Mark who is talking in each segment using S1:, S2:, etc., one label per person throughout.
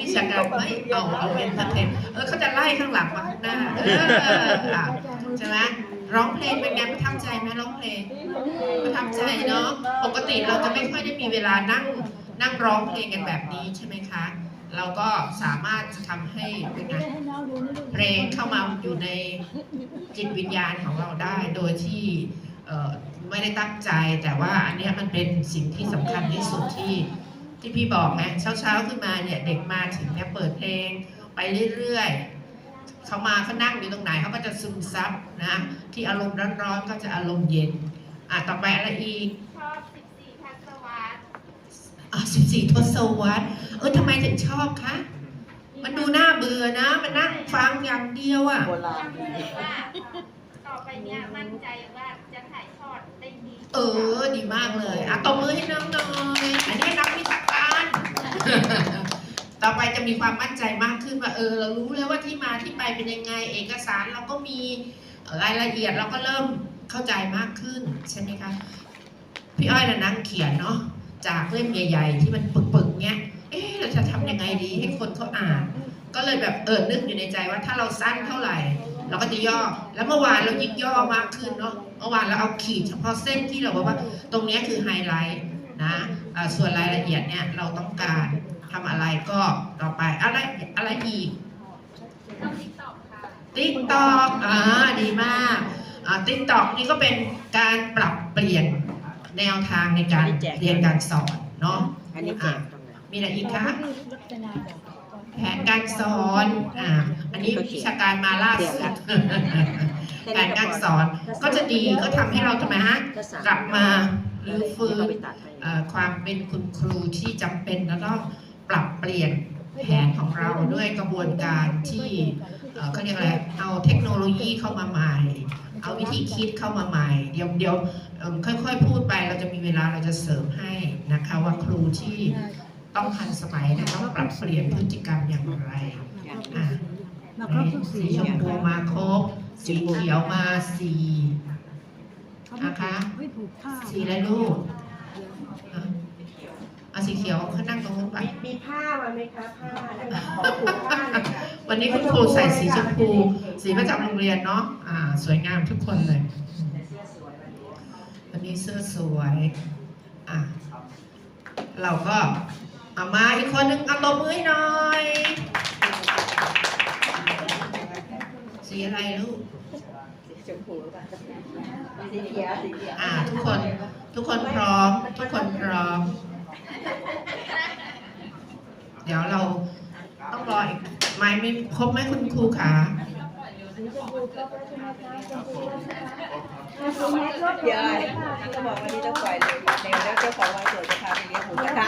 S1: วิชาการไม่เอาเอาเอนเตอร์เทนเออเขาจะไล่ข้างหลังมาข้างหน้าเออใช่ไหมร้องเพลงเป็นไงประทับใจไหมร้องเพลงประทับใจเนาะปกติเราจะไม่ค่อยได้มีเวลานั่งนั่งร้องเพลงกันแบบนี้ใช่ไหมคะ เราก็สามารถจะทำให้เป็นไงเพลงเข้ามาอยู่ในจิตวิญญาณของเราได้โดยที่ไม่ได้ตั้งใจแต่ว่าอันนี้มันเป็นสิ่งที่สำคัญที่สุดที่ ที่พี่บอกไงเช้าเช้าๆขึ้นมาเนี่ยเด็กมาถึงเนี่ยเปิดเพลงไปเรื่อยๆเขามาเขานั่งอยู่ตรงไหนเขาก็จะซึมซับนะที่อารมณ์ร้อนๆก็จะอารมณ์เย็นอะต่อไปอะไรอีก
S2: ชอบ14ทัศวรรษ
S1: อะสิบสี่ทศวรรษเออทำไมถึงชอบคะมันดูน่าเบื่อนะ มันนั่งฟังอย่างเดียวอะ
S3: โบราณ
S2: ก็เลยว่าต่อไปเนี้ยมั่นใจว่าจะถ่ายทอดได้ดี
S1: เออ ดีมากเลย อะตบมือให้น้องหน่อยอันนี้นักวิชาการ ต่อไปจะมีความมั่นใจมากขึ้นว่าเออเรารู้แล้วว่าที่มาที่ไปเป็นยังไง เอกสารเราก็มีรายละเอียดเราก็เริ่มเข้าใจมากขึ้นใช่ไหมคะพี่อ้อยนะนั่งเขียนเนาะจากเล่มใหญ่ ๆ ที่มันปึกๆเนี้ยเอ๊ะเราจะทำยังไงดีให้คนเขาอ่าน ก็เลยแบบเออนึกอยู่ในใจว่าถ้าเราสั้นเท่าไหร่ เราก็จะย่อ แล้วเมื่อวานเรายิ่งย่อมากขึ้นเนาะเมื่อวานเราเอาขีดเฉพาะเส้นที่เราบอกว่าตรงเนี้ยคือไฮไลท์นะส่วนรายละเอียดเนี่ยเราต้องการ ทำอะไรก็ต่อไปอะไรอะไรอีก
S2: ต้องติ๊กต็อกค่ะ
S1: ติ๊กตอกอ่าดีมากอ่าติ๊กตอกนี่ก็เป็นการปรับเปลี่ยนแนวทางในการเรียนการสอนเนาะ
S3: อันนี้แจกตรงไหน
S1: มีอะไรอีกคะแผนการสอนอ่าอันนี้วิชาการมาล่าสุดแผนการสอนก็จะดีก็ทำให้เราทำไมฮะกลับมาหรือฟื้น
S3: ไปตัดให้
S1: เอ่อความเป็นคุณครูที่จำเป็นแล้วก็ ปรับเปลี่ยนแผนของเราด้วยกระบวนการที่เอ่อเขาเรียกอะไรเอาเทคโนโลยีเข้ามาใหม่ เอาวิธีคิดเข้ามาใหม่ เดี๋ยวเดี๋ยวเอิ่มค่อยๆ พูดไปเราจะมีเวลาเราจะเสริมให้นะคะว่าครูที่ต้องทันสมัยเนี่ยต้องปรับเปลี่ยนพฤติกรรมอย่างไรอะสีชมพูมาครบสีเขียวมาสี่นะคะสีอะไรลูกอะ เอาสีเขียวเขานั่งตรงนู้นไป
S3: มีมีผ้ามาไหมคะผ้านะคะขอผูกผ้าหน่อยค่ะ
S1: วันนี้คุณครูใส่สีชมพูสีประจำโรงเรียนเนาะอ่า สวยงามทุกคนเลย วันนี้เสื้อสวยอะเราก็เอามาอีกคนนึงเอาตบมือให้หน่อย สีอะไรลูก
S3: สีชมพูหรือเปล่าสีเขียวสีเขียว
S1: อ่า ทุกคนทุกคนพร้อม ทุกคนพร้อมเดี๋ยวเราต้องรออีกไม้ไม่ครบไหมคุณครูขา
S3: เดี๋ยวก็บอกวันนี้ต้องปล่อยเลยเดี๋ยวแล้วเจ้าของวันเกิดจะพาไปเลี้ยงหมูกระทะ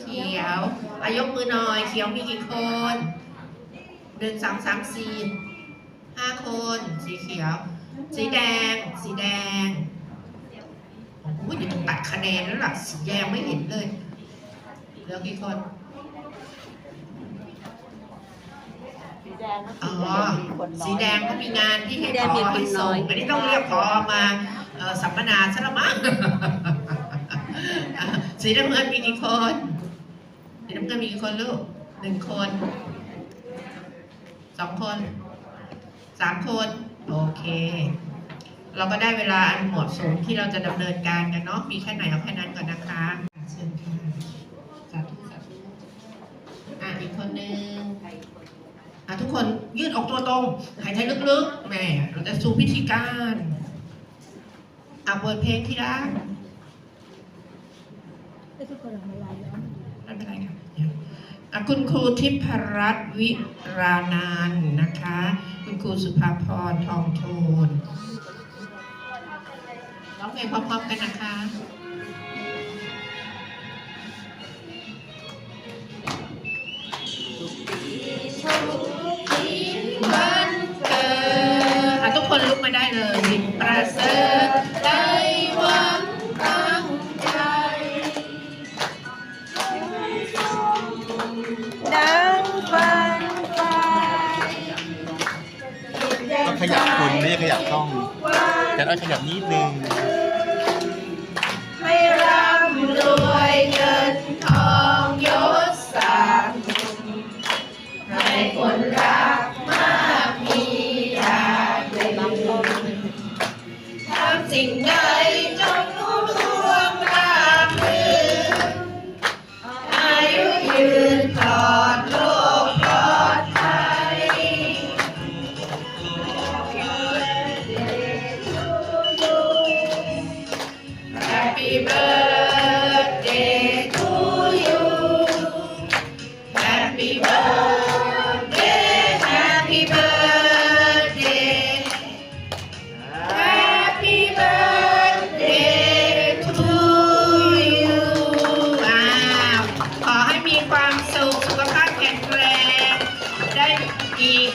S1: เขียวอายกมือหน่อยเขียวมีกี่คนหนึ่งสองสามสี่ห้าคนสีเขียว สีแดง สีแดงโอ้โหเดี๋ยวต้องตัดคะแนนแล้วล่ะสีแดงไม่เห็นเลย เหลือกี่คน
S3: สีแดง
S1: อ๋อ
S3: มีคนน้อย
S1: สีแดงก็มีงานที่ให้
S3: สีแดง
S1: พ
S3: มี
S1: อ
S3: คน
S1: ให้
S3: น้
S1: ส่
S3: องย
S1: อันนี้ต้องเรียกพอมาเอ่อสัมมนาซะละมั้งสีน้ำเงินมีกี่คนสีน้ำเงินมีกี่คนลูกหนึ่งคนสองคนสามคนโอเค เราก็ได้เวลาอันเหมาะสมที่เราจะดำเนินการกันเนาะมีแค่ไหนเอาแค่นั้นก่อนนะคะเชิญค่ะ นนึงอะทุกคนยืดออกตัวตรง หายใจลึกๆแหมเราจะสู่พิธีการอะเปิดเพลงที่รักไม่เป็นไรค่ะอะคุณครูทิพรัตน์วิรานานท์นะคะ คุณครูสุภาพรทองโทนร้องเพลงพร้อมๆกันนะคะ ลยประเสริฐใจหวังตั้งใจ
S3: ดังฟันไฟ
S4: ต้องขยับคุณไม่ใช่ขยับช่อง แต่ต้องขยับนิดนึง
S3: ให้ร่ำ
S1: รวยเงิน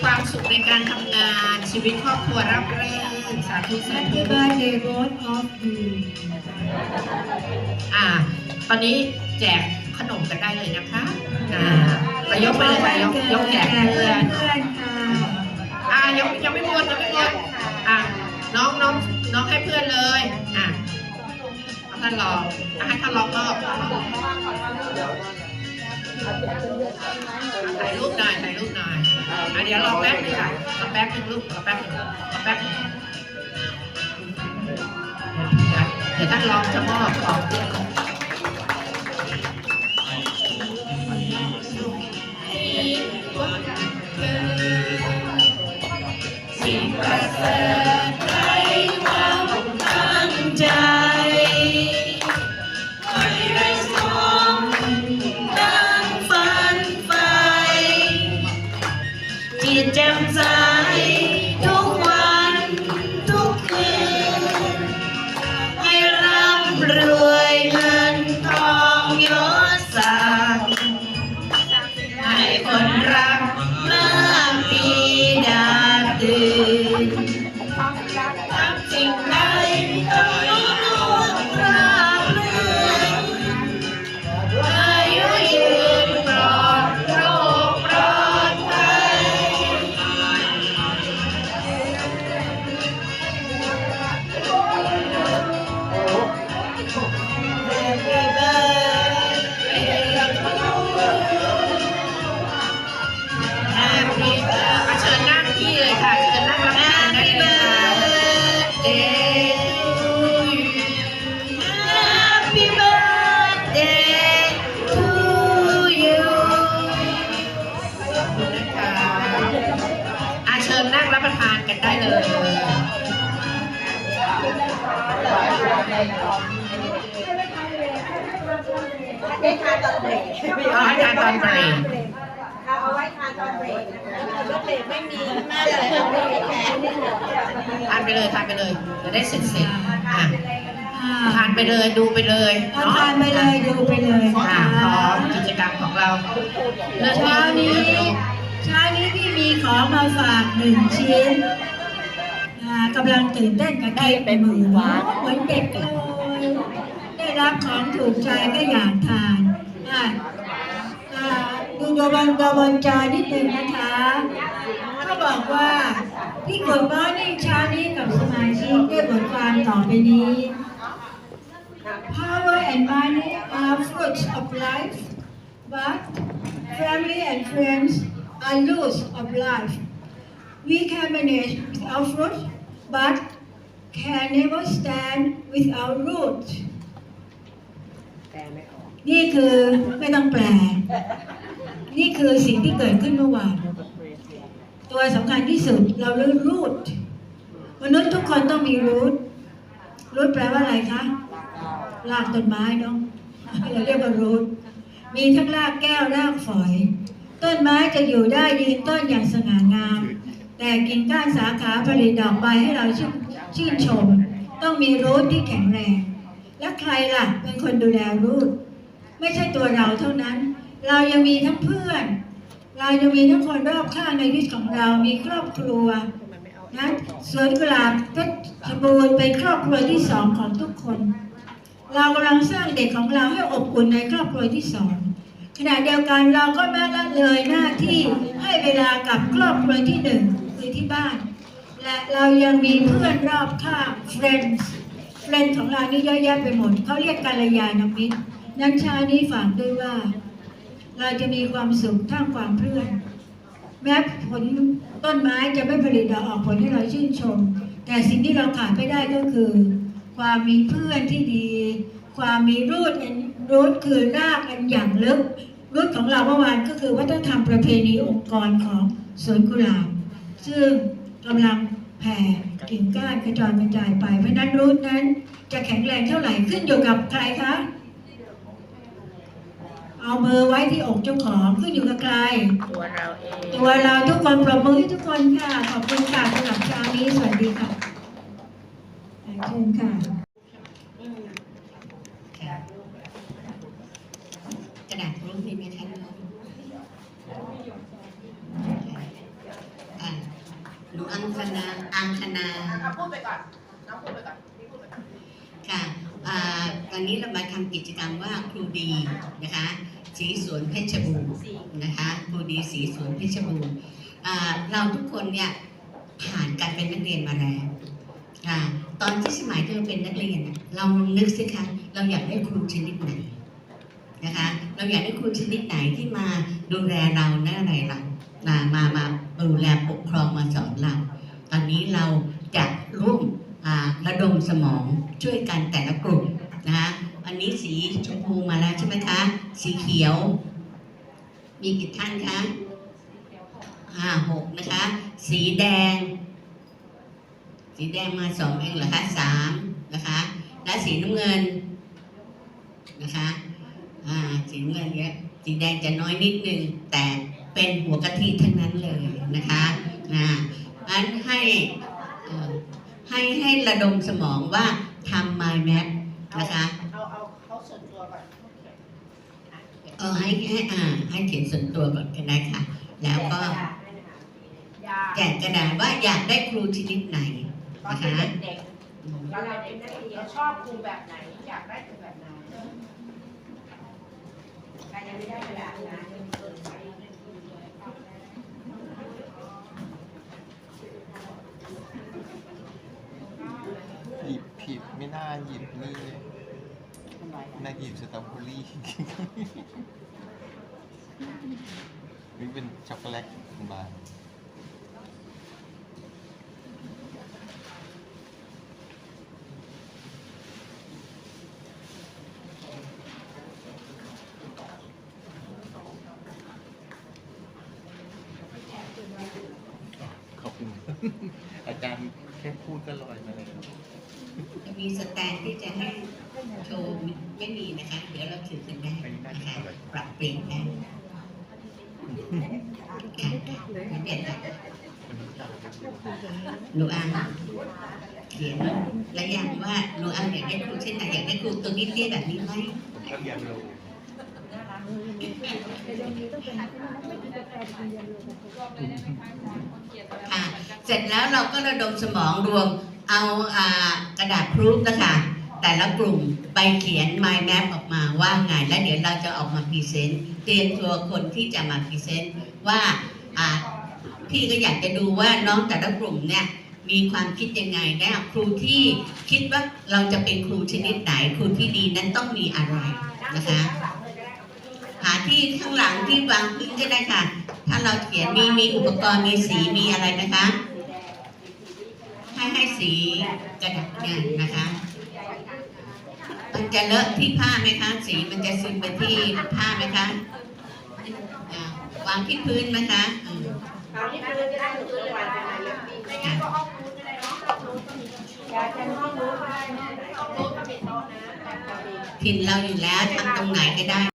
S1: ในการทำงาน ชีวิตครอบครัวรับรื่นสาธุสาธุ
S5: Happy birthday both of you
S1: อ่า ตอนนี้แจกขนมกันได้เลยนะคะอ่าไปยกไปเลยค่ะยกยกแจกเพื่อน
S5: เพื่อนค่ะ
S1: อ่ายังยังไม่หมดยังไม่หมดอ่าน้องน้องน้องให้เพื่อนเลย อ่าเอาท่านรองอะให้ท่านรองมอบ ถ่ายรูปหน่อยถ่ายรูปหน่อยอะเดี๋ยวรอแป๊บนึงค่ะรอแป๊บนึงลูกรอแป๊บนึงรอแป๊บนึงเดี๋ยวเดี๋ยวท่านรองจะมอบของเพื่อนสิ่งประเสริฐไร้ความตั้งใจ ตื่นทำสิ่งใด ทาน
S3: ตอนเบรก
S1: เอาให้ทานตอนเบรก
S3: เอาไว้ทานตอนเบรกนะคะรถเบรกไม่มีน่าจะเอาเบรกแทน
S1: ทานไปเลยทานไปเลยจะได้เสร็จเสร็จๆอะ
S5: อ่า
S1: ทานไปเลยดูไปเลย
S5: เอาทานไปเลยดูไปเลยนะ
S1: อะ
S5: คะ
S1: พร้อมกิจกรรมของเราเรื่อง
S5: เช้านี้เช้านี้พี่มีของมาฝากหนึ่งชิ้นอ่ากำลังตื่นเต้นกับได้เป็นมือหวานเหมือนเด็กเลยได้รับของถูกใจก็อยากทานอะอ่า ดูดบนดบนจอนิดนึงนะคะเขาบอกว่าพี่กดมอนิ่งเช้านี้กับสมาชิกได้บทความต่อไปนี้ Power and money are fruits of life, but family and friends are roots of life. We can manage without fruit, but can never stand without roots. นี่คือไม่ต้องแปล นี่คือสิ่งที่เกิดขึ้นเมื่อวาน ตัวสำคัญที่สุดเราเรื่องรูทมนุษย์ทุกคนต้องมีรูทรูทแปลว่าอะไรคะรากต้นไม้เนาะเราเรียกว่ารูทมีทั้งรากแก้วรากฝอย ต้นไม้จะอยู่ได้ยืนต้นอย่างสง่างาม แต่กิ่งก้านสาขาผลิตดอกใบให้เราชื่นชื่นชม ต้องมีรูทที่แข็งแรง และใครล่ะเป็นคนดูแลรูท ไม่ใช่ตัวเราเท่านั้น เรายังมีทั้งเพื่อน เรายังมีทั้งคนรอบข้างในชีวิตของเรา มีครอบครัวนะสวนกุหลาบเพชรบูรณ์เป็นครอบครัวที่สองของทุกคน เรากำลังสร้างเด็กของเราให้อบอุ่นในครอบครัวที่สองขณะเดียวกันเราก็ไม่ละเลยหน้าที่ให้เวลากับครอบครัวที่หนึ่งคือที่บ้าน และเรายังมีเพื่อนรอบข้าง friends friends ของเรานี่เยอะแยะไปหมดเขาเรียกกัลยาณมิตร นั้นช้านี้ฝากด้วยว่า เราจะมีความสุขท่ามกลางเพื่อน แม้ผลต้นไม้จะไม่ผลิตดอกออกผลให้เราชื่นชม แต่สิ่งที่เราขาดไม่ได้ก็คือ ความมีเพื่อนที่ดี ความมีรูทรูทคือรากอันอย่างลึกรูทของเราเมื่อวานก็คือวัฒนธรรมประเพณีองค์กรของสวนกุหลาบซึ่งกำลังแผ่กิ่งก้านกระจายกระจายไปเพราะนั้นรูทนั้นจะแข็งแรงเท่าไหร่ขึ้นอยู่กับใครคะ เอามือไว้ที่อกเจ้าของขึ้นอยู่กับใคร
S3: ตัวเราเอง
S5: ตัวเราทุกคนปรบมือให้ทุกคนค่ะ ขอบคุณค่ะสำหรับเช้านี้ สวัสดีค่ะเชิญค่ะ
S1: กระดาษรูปมีไหมคะอะ
S6: ณาอังคณา
S1: เอาพูดไปก่อนน้องพูดไปก่อนพี่พูดไปก่อน
S6: ค่ะอ่าวันนี้เรามาทำกิจกรรมว่าครูดีนะคะ สีสวนเพชรบูรณ์นะคะครูดีสีสวนเพชรบูรณ์เราทุกคนเนี่ยผ่านการเป็นนักเรียนมาแล้วตอนที่สมัยที่เราเป็นนักเรียนเรานึกสิคะเราอยากได้ครูชนิดไหนนะคะเราอยากได้ครูชนิดไหนที่มาดูแลเราในอะไรเรามามามาดูแลปกครองมาสอนเรา ตอนนี้เราจะร่วมระดมสมองช่วยกันแต่ละกลุ่มนะคะ อันนี้สีชมพูมาแล้วใช่ไหมคะ สีเขียว มีกี่ท่านคะห้าหกนะคะ สีแดง สีแดงมาสองเองเหรอคะสามนะคะ และสีน้ำเงินนะคะอ่าสีน้ำเงินเยอะสีแดงจะน้อยนิดนึงแต่เป็นหัวกะทิทั้งนั้นเลยนะคะนะงั้นให้ให้ให้ระดมสมองว่าทำ mind map นะคะ
S1: ตัวก่อน
S6: เออให้ให้อ่าให้เขียนส่วนตัวก่อนก็ได้ค่ะ แล้วก็
S1: ยา
S6: แจกกระดาษว่าอยากได้ครูชนิดไหน
S1: ตอนเป็นเด็กๆเราเป็นนักเรียนชอบครูแบบไหนอยากได้ครูแบบไหนใครยังไม่ได้กระดาษนะเปิดไฟ
S4: หยิบผิดไม่น่าหยิบนี่ น่าหยิบสตรอเบอรี่นี่เป็นช็อกโกแลตบางขอบคุณ อาจารย์แค่พูดก็ลอยมาเลยครับ
S6: จะมีสแตนที่จะให้ โชว์ไม่มีนะคะ เดี๋ยวเราถือกันได้นะคะปรับเปลี่ยนได้ค่ะไม่เปลี่ยนค่ะหนูอานเขียนแล้วยังว่าหนูอ่านอยากได้ครูเช่นไหนอยากได้ครูตัวนี้เตี้ยแบบนี้ไหม
S4: ก็ยังรู้
S6: ค่ะเสร็จแล้วเราก็ระดมสมองรวมเอาอ่ากระดาษพรูฟนะคะ แต่ละกลุ่มไปเขียน mind map ออกมาว่าไง แล้วเดี๋ยวเราจะออกมาพรีเซนต์เตรียมตัวคนที่จะมาพรีเซนต์ว่าพี่ก็อยากจะดูว่าน้องแต่ละกลุ่มเนี่ยมีความคิดยังไงนะครูที่คิดว่าเราจะเป็นครูชนิดไหนครูที่ดีนั้นต้องมีอะไรนะคะ หาที่ข้างหลังที่วางพื้นก็ได้ค่ะ ถ้าเราเขียนมีมีอุปกรณ์มีสีมีอะไรนะคะ ให้ให้สีกระดาษงานนะคะ มันจะเลอะที่ผ้าไหมคะ สีมันจะซึมไปที่ผ้าไหมคะอ่าวางที่พื้นไหมคะอืม
S1: เอาที่พื้นก็ได้หรือพื้นวางไปไหนเลยไม่งั้นก็ห้องนู้นก็ได้เนาะห้องนู้นก็มียาจะห้องนู้นก็ได้ห้องนู้นก็เป็นโต๊ะนะแบบเราดี
S6: ถิ่นเราอยู่แล้วทำตรงไหนก็ได้